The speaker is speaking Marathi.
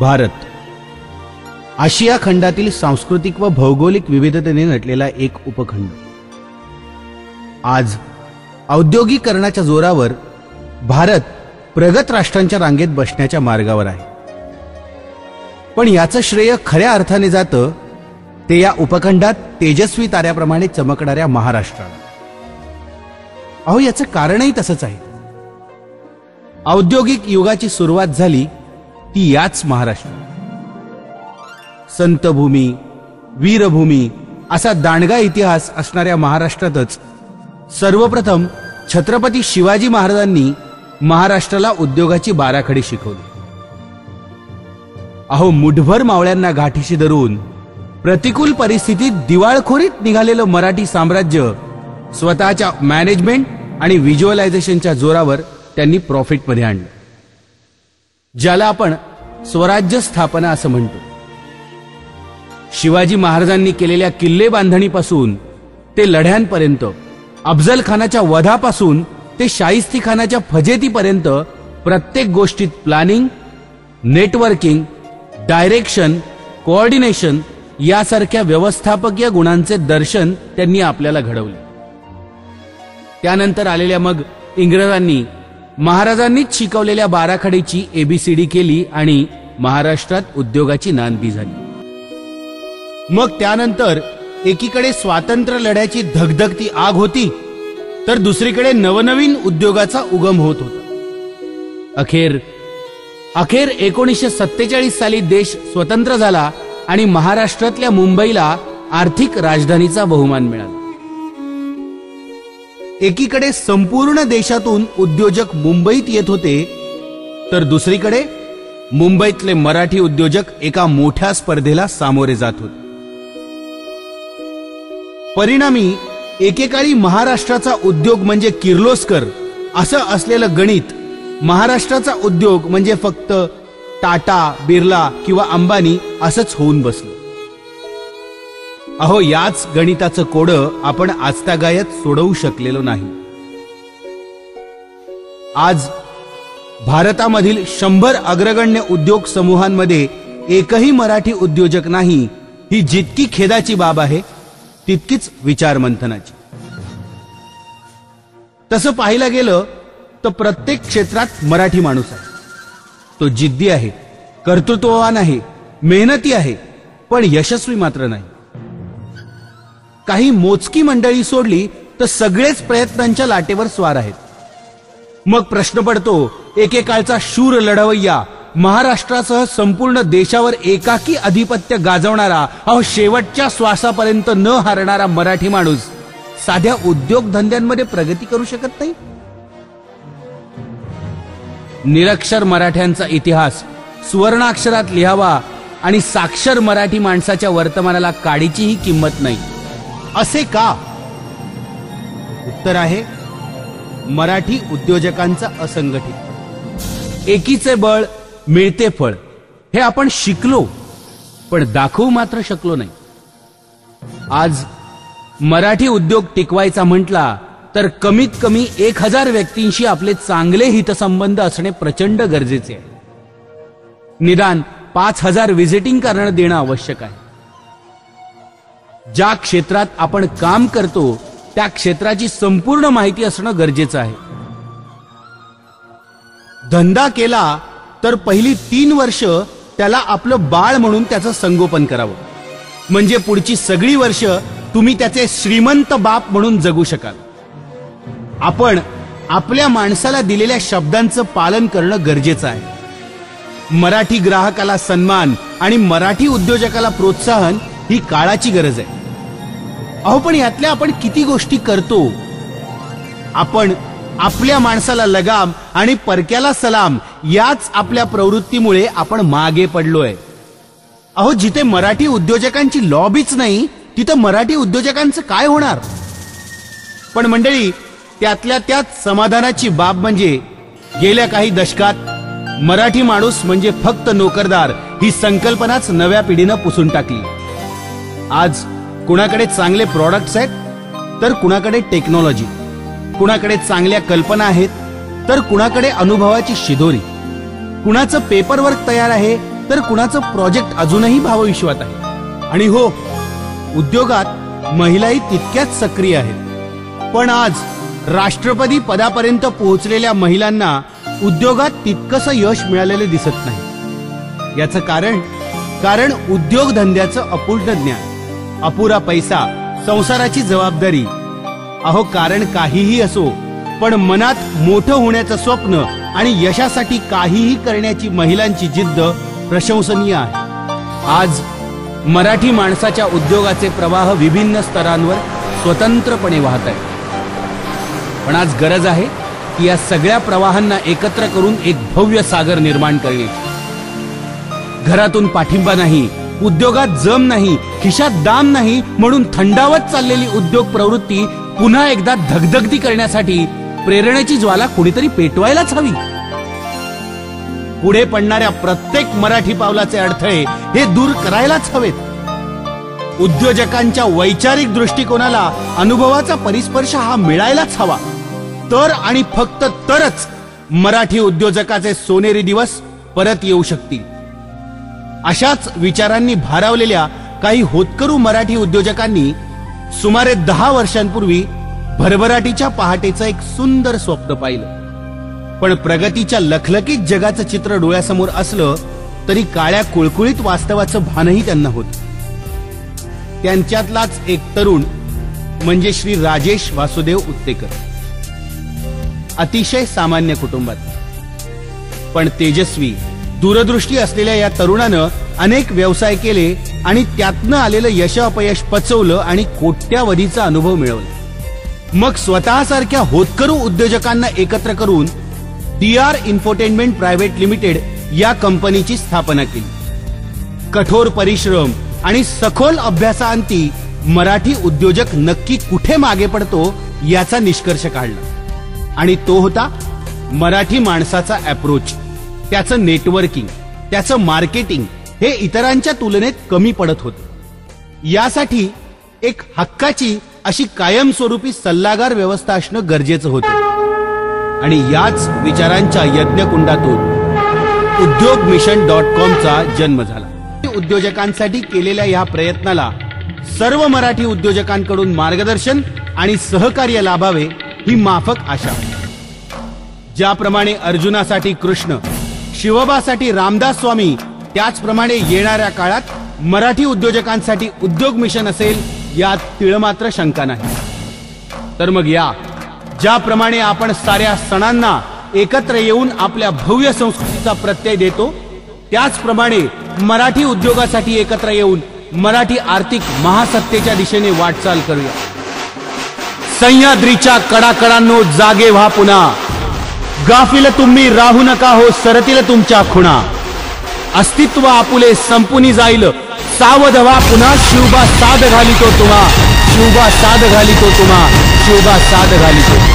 भारत. आशिया खंडातील सांस्कृतिक व भौगोलिक विविधतेने नटलेला एक उपखंड. आज औद्योगिकरणाच्या जोरावर भारत प्रगत राष्ट्रांच्या रांगेत बसण्याच्या मार्गावर आहे. पण याचं श्रेय खऱ्या अर्थाने जातं ते या उपखंडात तेजस्वी ताऱ्याप्रमाणे चमकणाऱ्या महाराष्ट्राला. अहो याचं कारणही तसंच आहे. औद्योगिक युगाची सुरुवात झाली ती याच महाराष्ट्र. संतभूमी वीरभूमी असा दांडगा इतिहास असणाऱ्या महाराष्ट्रातच सर्वप्रथम छत्रपती शिवाजी महाराजांनी महाराष्ट्राला उद्योगाची बाराखडी शिकवली. अहो मुठभर मावळ्यांना गाठीशी धरून प्रतिकूल परिस्थितीत दिवाळखोरीत निघालेलं मराठी साम्राज्य स्वतःच्या मॅनेजमेंट आणि व्हिज्युअलायझेशनच्या जोरावर त्यांनी प्रॉफिटमध्ये आणलं. ज्याला आपण स्वराज्य स्थापना असं म्हणतो. शिवाजी महाराजांनी केलेल्या किल्ले बांधणीपासून ते लढ्यांपर्यंत अफजल खानाच्या वधापासून ते शाहिस्ती खानाच्या फजेतीपर्यंत प्रत्येक गोष्टीत प्लॅनिंग नेटवर्किंग डायरेक्शन कोऑर्डिनेशन यासारख्या व्यवस्थापकीय गुणांचे दर्शन त्यांनी आपल्याला घडवले. त्यानंतर आलेल्या मग इंग्रजांनी महाराजांनीच शिकवलेल्या बाराखडीची एबीसीडी केली आणि महाराष्ट्रात उद्योगाची नांदी झाली. मग त्यानंतर एकीकडे स्वातंत्र्य लढ्याची धगधगती आग होती तर दुसरीकडे नवनवीन उद्योगाचा उगम होत होता. अखेर अखेर एकोणीसशे सत्तेचाळीस साली देश स्वतंत्र झाला आणि महाराष्ट्रातल्या मुंबईला आर्थिक राजधानीचा बहुमान मिळाला. एकीकडे संपूर्ण देशातून उद्योजक मुंबईत येत होते तर दुसरीकडे मुंबईतले मराठी उद्योजक एका मोठ्या स्पर्धेला सामोरे जात होते. परिणामी एकेकाळी महाराष्ट्राचा उद्योग म्हणजे किर्लोस्कर असं असलेलं गणित महाराष्ट्राचा उद्योग म्हणजे फक्त टाटा बिर्ला किंवा अंबानी असंच होऊन बसलं. अहो याच गणिताचं कोडं आपण आजतागायत सोडवू शकलेलो नाही. आज भारतामधील शंभर अग्रगण्य उद्योग समूहांमध्ये एकही मराठी उद्योजक नाही ही जितकी खेदाची बाब आहे तितकीच विचार मंथनाची तसं पाहायला गेलं तर प्रत्येक क्षेत्रात मराठी माणूस आहे. तो जिद्दी आहे कर्तृत्ववान आहे मेहनती आहे पण यशस्वी मात्र नाही. काही मोजकी मंडळी सोडली तर सगळेच प्रयत्नांच्या लाटेवर स्वार आहेत. मग प्रश्न पडतो एकेकाळचा शूर लढवय्या महाराष्ट्रासह संपूर्ण देशावर एकाकी अधिपत्य गाजवणारा अहो शेवटच्या श्वासापर्यंत न हारणारा मराठी माणूस साध्या उद्योगधंद्यांमध्ये प्रगती करू शकत नाही? निरक्षर मराठ्यांचा इतिहास सुवर्णाक्षरात लिहावा आणि साक्षर मराठी माणसाच्या वर्तमानाला काडीचीही किंमत नाही. असे का? उत्तर आहे मराठी उद्योजकांचा असंघटित. एकीचे बळ मिळते फळ हे आपण शिकलो पण दाखवू मात्र शकलो नाही. आज मराठी उद्योग टिकवायचा म्हटला तर कमीत कमी एक हजार व्यक्तींशी आपले चांगले हितसंबंध असणे प्रचंड गरजेचे आहे. निदान पाच हजार व्हिजिटिंग करणं देणं आवश्यक आहे. ज्या क्षेत्रात आपण काम करतो त्या क्षेत्राची संपूर्ण माहिती असणं गरजेचं आहे. धंदा केला तर पहिली तीन वर्ष त्याला आपलं बाळ म्हणून त्याचं संगोपन करावं. म्हणजे पुढची सगळी वर्ष तुम्ही त्याचे श्रीमंत बाप म्हणून जगू शकाल. आपण आपल्या माणसाला दिलेल्या शब्दांचं पालन करणं गरजेचं आहे. मराठी ग्राहकाला सन्मान आणि मराठी उद्योजकाला प्रोत्साहन ही काळाची गरज आहे. अहो पण यातल्या आपण किती गोष्टी करतो? आपण आपल्या माणसाला लगाम आणि परक्याला सलाम याच आपल्या प्रवृत्तीमुळे आपण मागे पडलोय. अहो जिथे मराठी उद्योजकांची लॉबीच नाही तिथं मराठी उद्योजकांचं काय होणार? पण मंडळी त्यातल्या त्यात समाधानाची बाब म्हणजे गेल्या काही दशकात मराठी माणूस म्हणजे फक्त नोकरदार ही संकल्पनाच नव्या पिढीनं पुसून टाकली. आज कुणाकडे चांगले प्रॉडक्ट्स आहेत तर कुणाकडे टेक्नॉलॉजी कुणाकडे चांगल्या कल्पना आहेत तर कुणाकडे अनुभवाची शिदोरी. कुणाचं पेपरवर्क तयार आहे तर कुणाचं प्रोजेक्ट अजूनही भावविश्वात आहे. आणि हो उद्योगात महिलाही तितक्याच सक्रिय आहेत. पण आज राष्ट्रपती पदापर्यंत पोहोचलेल्या महिलांना उद्योगात तितकंसं यश मिळालेलं दिसत नाही. याचं कारण कारण उद्योगधंद्याचं अपूर्ण ज्ञान. अपुरा पैसा संसाराची जबाबदारी. अहो कारण काहीही असो पण मनात मोठं होण्याचं स्वप्न आणि यशासाठी काहीही करण्याची महिलांची जिद्द प्रशंसनीय आहे. आज मराठी माणसाच्या उद्योगाचे प्रवाह विभिन्न स्तरांवर स्वतंत्रपणे वाहत आहेत पण आज गरज आहे की या सगळ्या प्रवाहांना एकत्र करून एक भव्य सागर निर्माण करण्याची घरातून पाठिंबा नाही उद्योगात जम नाही खिशात दाम नाही म्हणून थंडावत चाललेली उद्योग प्रवृत्ती पुन्हा एकदा धगधगती करण्यासाठी प्रेरणेची ज्वाला कुणीतरी पेटवायलाच हवी. पुढे पडणाऱ्या प्रत्येक मराठी पावलाचे अडथळे हे दूर करायलाच हवेत. उद्योजकांच्या वैचारिक दृष्टिकोनाला अनुभवाचा परिस्पर्श हा मिळायलाच हवा. तर आणि फक्त तरच मराठी उद्योजकाचे सोनेरी दिवस परत येऊ शकतील. अशाच विचारांनी भारावलेल्या काही होतकरू मराठी उद्योजकांनी सुमारे दहा वर्षांपूर्वी भरभराटीच्या पहाटेचं एक सुंदर स्वप्न पाहिलं. पण प्रगतीच्या लखलकीत जगाचं चित्र डोळ्यासमोर असलं तरी काळ्या कुळकुळीत वास्तवाचं भानही त्यांना होत. त्यांच्यातलाच एक तरुण म्हणजे श्री राजेश वासुदेव उत्तेकर. अतिशय सामान्य कुटुंबात. पण तेजस्वी दूरदृष्टी असलेल्या या तरुणानं अनेक व्यवसाय केले आणि त्यातनं आलेलं यश अपयश पचवलं आणि कोट्यावधीचा अनुभव मिळवला. मग स्वतःसारख्या होतकरू उद्योजकांना एकत्र करून D R infotainment private limited या कंपनीची स्थापना केली. कठोर परिश्रम आणि सखोल अभ्यासाअंती मराठी उद्योजक नक्की कुठे मागे पडतो याचा निष्कर्ष काढला. आणि तो होता मराठी माणसाचा अप्रोच त्याचं नेटवर्किंग त्याचं मार्केटिंग हे इतरांच्या तुलनेत कमी पडत होतं. यासाठी एक हक्काची अशी कायमस्वरूपी सल्लागार व्यवस्था असणं गरजेचं होतं. आणि याच विचारांच्या यज्ञकुंडातून उद्योग मिशन डॉट कॉमचा जन्म झाला. उद्योजकांसाठी केलेल्या या प्रयत्नाला सर्व मराठी उद्योजकांकडून मार्गदर्शन आणि सहकार्य लाभावे ही माफक आशा. ज्याप्रमाणे अर्जुनासाठी कृष्ण शिवबासाठी रामदास स्वामी त्याचप्रमाणे येणाऱ्या काळात मराठी उद्योजकांसाठी उद्योग मिशन असेल यात तिळमात्र शंका नाही. तर मग या ज्याप्रमाणे आपण साऱ्या सणांना एकत्र येऊन आपल्या भव्य संस्कृतीचा प्रत्यय देतो त्याचप्रमाणे मराठी उद्योगासाठी एकत्र येऊन मराठी आर्थिक महासत्तेच्या दिशेने वाटचाल करूया. सह्याद्रीच्या कडाकडांनो जागे व्हा पुन्हा. गाफिल तुम्ही राहू नका हो सरतील तुमच्या खुणा. अस्तित्व आपुले संपुनी जाईल. सावध व्हा पुन्हा शिवबा साध घालितो तुम्हा. शिवबा साध घालितो तुम्हा. शिवबा साध घालितो.